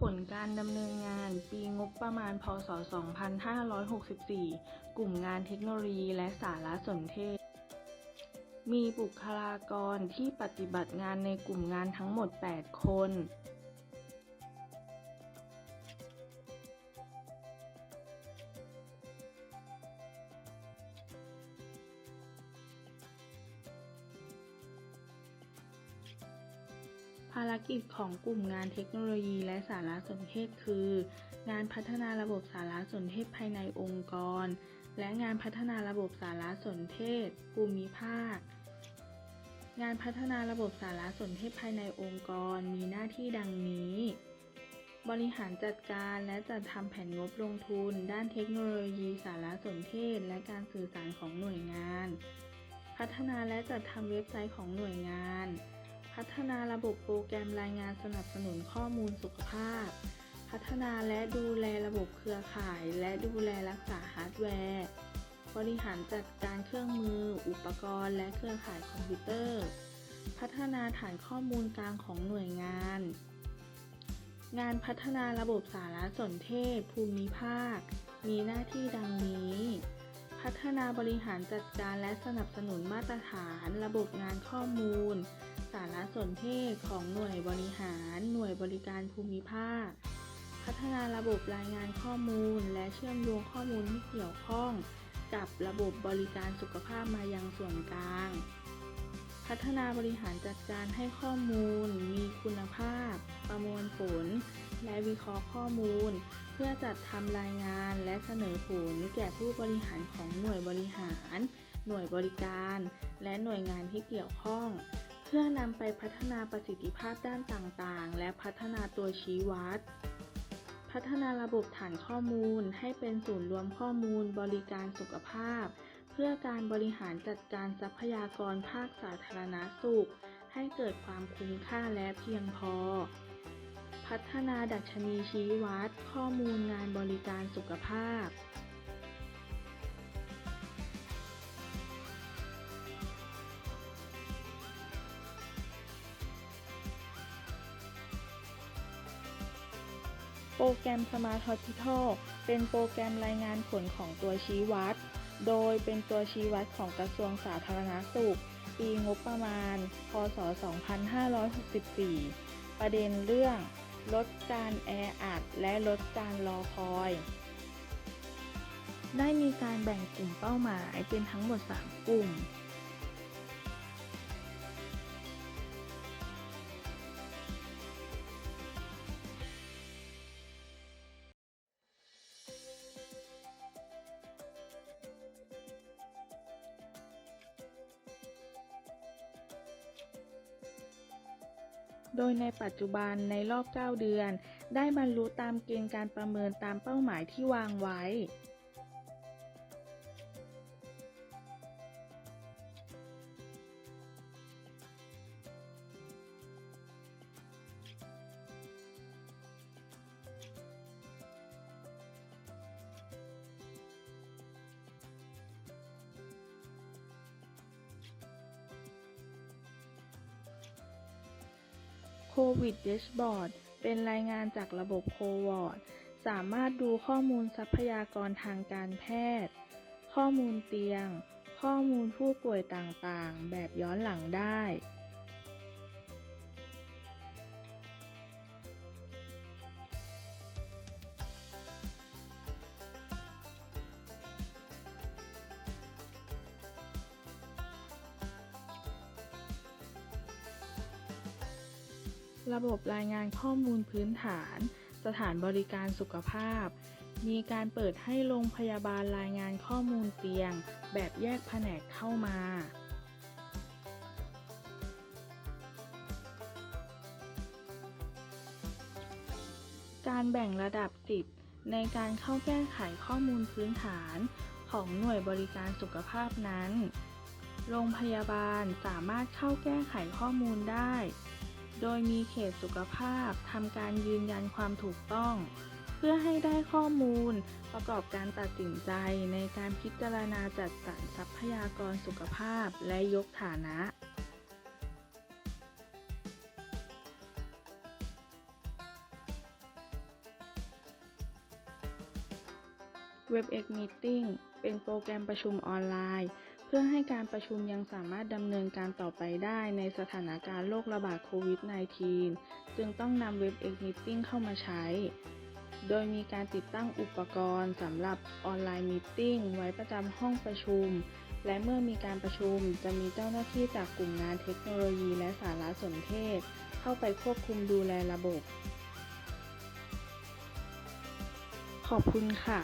ผลการดำเนินงานปีงบประมาณ พศ 2564 กลุ่มงานเทคโนโลยีและสารสนเทศ มีบุคลากรที่ปฏิบัติงานในกลุ่มงานทั้งหมด 8 คน ภารกิจของกลุ่มงานเทคโนโลยีและสารสนเทศคือ งานพัฒนาระบบสารสนเทศภายในองค์กร และงานพัฒนาระบบสารสนเทศ ภูมิภาค งานพัฒนาระบบสารสนเทศภายในองค์กรมีหน้าที่ดังนี้ บริหารจัดการและจัดทำแผนงบลงทุน ด้านเทคโนโลยีสารสนเทศ และการสื่อสารของหน่วยงาน พัฒนาและจัดทำเว็บไซต์ของหน่วยงาน พัฒนาระบบโปรแกรมรายงานสนับสนุนข้อมูลสุขภาพ พัฒนาและดูแลระบบเครือข่าย และดูแลรักษาฮาร์ดแวร์ บริหารจัดการเครื่องมือ อุปกรณ์ และเครือข่ายคอมพิวเตอร์ พัฒนาฐานข้อมูลกลางของหน่วยงาน งานพัฒนาระบบสารสนเทศ ภูมิภาค มีหน้าที่ดังนี้พัฒนาบริหารจัดการและสนับสนุนมาตรฐาน ระบบงานข้อมูล สารสนเทศของหน่วยบริหาร หน่วยบริการภูมิภาค พัฒนาระบบรายงานข้อมูล และเชื่อมโยงข้อมูลที่เกี่ยวข้อง กับระบบบริการสุขภาพมายังส่วนกลาง พัฒนาบริหารจัดการให้ข้อมูล มีคุณภาพ ประมวลผล และวิเคราะห์ข้อมูล เพื่อจัดทำรายงานและเสนอผลแก่ผู้บริหารของหน่วยบริหาร หน่วยบริการ และหน่วยงานที่เกี่ยวข้อง พื่อนำไปพัฒนาประสิทธิภาพด้านต่างๆ และพัฒนาตัวชี้วัด พัฒนาระบบฐานข้อมูลให้เป็นศูนย์รวมข้อมูลบริการสุขภาพ เพื่อการบริหารจัดการทรัพยากรภาคสาธารณสุข ให้เกิดความคุ้มค่าและเพียงพอ พัฒนาดัชนีชี้วัด ข้อมูลงานบริการสุขภาพ โปรแกรม Smart Hospital เป็นโปรแกรมรายงานผลของตัวชี้วัด โดยเป็นตัวชี้วัดของกระทรวงสาธารณสุข ปีงบประมาณ พศ 2564 ประเด็นเรื่อง ลดการแออัดและลดการรอคอย ได้มีการแบ่งกลุ่มเป้าหมายเป็นทั้งหมด 3 กลุ่ม โดยในปัจจุบันในรอบ 9 เดือน ได้บรรลุตามเกณฑ์การประเมินตามเป้าหมายที่วางไว้ โควิด Dashboard เป็นรายงานจากระบบโควอร์ดสามารถดูข้อมูลทรัพยากรทางการแพทย์ ข้อมูลเตียง ข้อมูลผู้ป่วยต่างๆ แบบย้อนหลังได้ ระบบรายงานข้อมูลพื้นฐาน สถานบริการสุขภาพ มีการเปิดให้โรงพยาบาลรายงานข้อมูลเตียง แบบแยกแผนกเข้ามา การแบ่งระดับสิทธิ์ในการเข้าแก้ไขข้อมูลพื้นฐานของหน่วยบริการสุขภาพนั้น โรงพยาบาลสามารถเข้าแก้ไขข้อมูลได้ โดยมีเขตสุขภาพทำการยืนยันความถูกต้อง เพื่อให้ได้ข้อมูลประกอบการตัดสินใจในการพิจารณาจัดสรรทรัพยากรสุขภาพและยกฐานะเว็บเอ็กมิ e ติ้งเป็นโปรแกรมประชุมออนไลน์ พื่อให้การประชุมยังสามารถดำเนินการต่อไปได้ในสถานการณ์โรคระบาดโควิด -19 จึงต้องนำ WebEx Meeting เข้ามาใช้ โดยมีการติดตั้งอุปกรณ์สำหรับออนไลน์มีตติ้งไว้ประจำห้องประชุม และเมื่อมีการประชุมจะมีเจ้าหน้าที่จากกลุ่มงานเทคโนโลยีและสารสนเทศ เข้าไปควบคุมดูแลระบบ ขอบคุณค่ะ